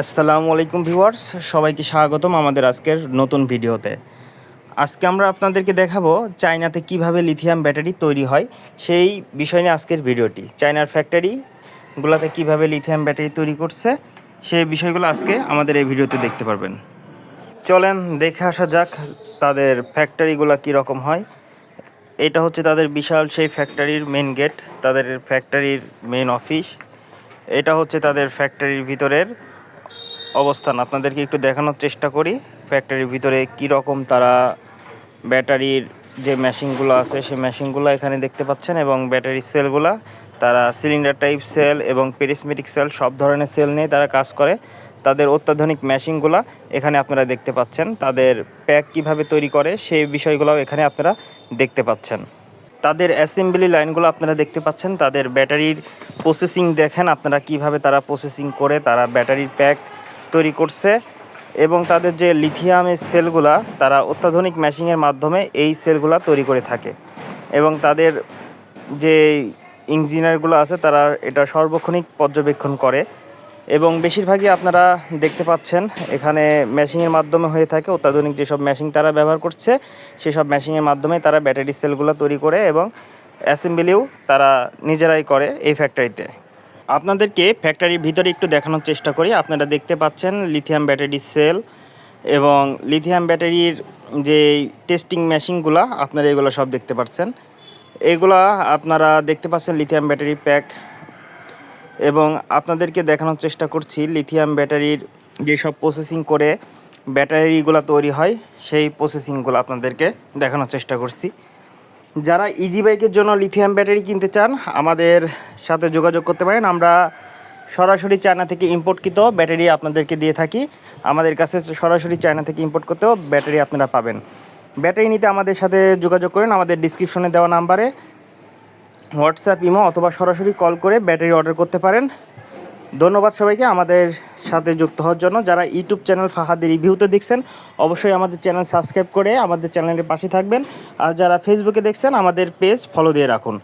আসসালামু আলাইকুম ভিউয়ার্স, সবাইকে স্বাগতম আমাদের আজকের নতুন ভিডিওতে। আজকে আমরা আপনাদেরকে দেখাবো চায়নাতে কীভাবে লিথিয়াম ব্যাটারি তৈরি হয়, সেই বিষয় নিয়ে আজকের ভিডিওটি। চায়নার ফ্যাক্টরিগুলোতে কীভাবে লিথিয়াম ব্যাটারি তৈরি করছে, সেই বিষয়গুলো আজকে আমাদের এই ভিডিওতে দেখতে পারবেন। চলেন দেখে আসা যাক তাদের ফ্যাক্টরিগুলো কীরকম হয়। এটা হচ্ছে তাদের বিশাল সেই ফ্যাক্টরির মেন গেট তাদের ফ্যাক্টরির মেন অফিস এটা হচ্ছে তাদের ফ্যাক্টরির ভিতরের অবস্থান। আপনাদেরকে একটু দেখানোর চেষ্টা করি ফ্যাক্টরির ভিতরে কী রকম তারা ব্যাটারির যে মেশিনগুলো আছে, সেই মেশিনগুলো এখানে দেখতে পাচ্ছেন এবং ব্যাটারি সেলগুলো তারা সিলিন্ডার টাইপ সেল এবং পেরিসমেটিক সেল সব ধরনের সেল নিয়ে তারা কাজ করে। তাদের অত্যাধুনিক মেশিনগুলো এখানে আপনারা দেখতে পাচ্ছেন। তাদের প্যাক কীভাবে তৈরি করে, সেই বিষয়গুলোও এখানে আপনারা দেখতে পাচ্ছেন। তাদের অ্যাসেম্বলি লাইনগুলো আপনারা দেখতে পাচ্ছেন। তাদের ব্যাটারির প্রসেসিং দেখেন, আপনারা কীভাবে তারা প্রসেসিং করে, তারা ব্যাটারির প্যাক তৈরি করছে এবং তাদের যে লিথিয়ামের সেলগুলা, তারা অত্যাধুনিক মেশিনের মাধ্যমে এই সেলগুলা তৈরি করে থাকে। এবং তাদের যে ইঞ্জিনিয়ারগুলো আছে, তারা এটা সর্বক্ষণিক পর্যবেক্ষণ করে। এবং বেশিরভাগই আপনারা দেখতে পাচ্ছেন, এখানে মেশিনের মাধ্যমে হয়ে থাকে অত্যাধুনিক যেসব মেশিন তারা ব্যবহার করছে, সেসব মেশিনের মাধ্যমে তারা ব্যাটারি সেলগুলো তৈরি করে এবং অ্যাসেম্বলিও তারা নিজেরাই করে এই ফ্যাক্টরিতে। আপনাদেরকে ফ্যাক্টরির ভিতরে একটু দেখানোর চেষ্টা করি। আপনারা দেখতে পাচ্ছেন লিথিয়াম ব্যাটারি সেল এবং লিথিয়াম ব্যাটারির যে টেস্টিং মেশিনগুলো আপনারা এগুলো সব দেখতে পাচ্ছেন। এগুলা আপনারা দেখতে পাচ্ছেন লিথিয়াম ব্যাটারি প্যাক এবং আপনাদেরকে দেখানোর চেষ্টা করছি লিথিয়াম ব্যাটারির যেসব প্রসেসিং করে ব্যাটারিগুলো তৈরি হয়, সেই প্রসেসিংগুলো আপনাদেরকে দেখানোর চেষ্টা করছি। যারা ইজি বাইকের জন্য লিথিয়াম ব্যাটারি কিনতে চান, আমাদের সাথে যোগাযোগ করতে পারেন। আমরা সরাসরি চায়না থেকে ইম্পোর্টকৃত ব্যাটারি আপনাদেরকে দিয়ে থাকি। আমাদের কাছে সরাসরি চায়না থেকে ইম্পোর্ট করতেও ব্যাটারি আপনারা পাবেন। ব্যাটারি নিতে আমাদের সাথে যোগাযোগ করেন। আমাদের ডিসক্রিপশনে দেওয়া নাম্বারে হোয়াটসঅ্যাপ ইমো অথবা সরাসরি কল করে ব্যাটারি অর্ডার করতে পারেন। ধন্যবাদ সবাইকে আমাদের সাথে যুক্ত হওয়ার জন্য। যারা ইউটিউব চ্যানেল ফাহাদের রিভিউতে দেখছেন, অবশ্যই আমাদের চ্যানেল সাবস্ক্রাইব করে আমাদের চ্যানেলের পাশে থাকবেন। আর যারা ফেসবুকে দেখছেন, আমাদের পেজ ফলো দিয়ে রাখুন।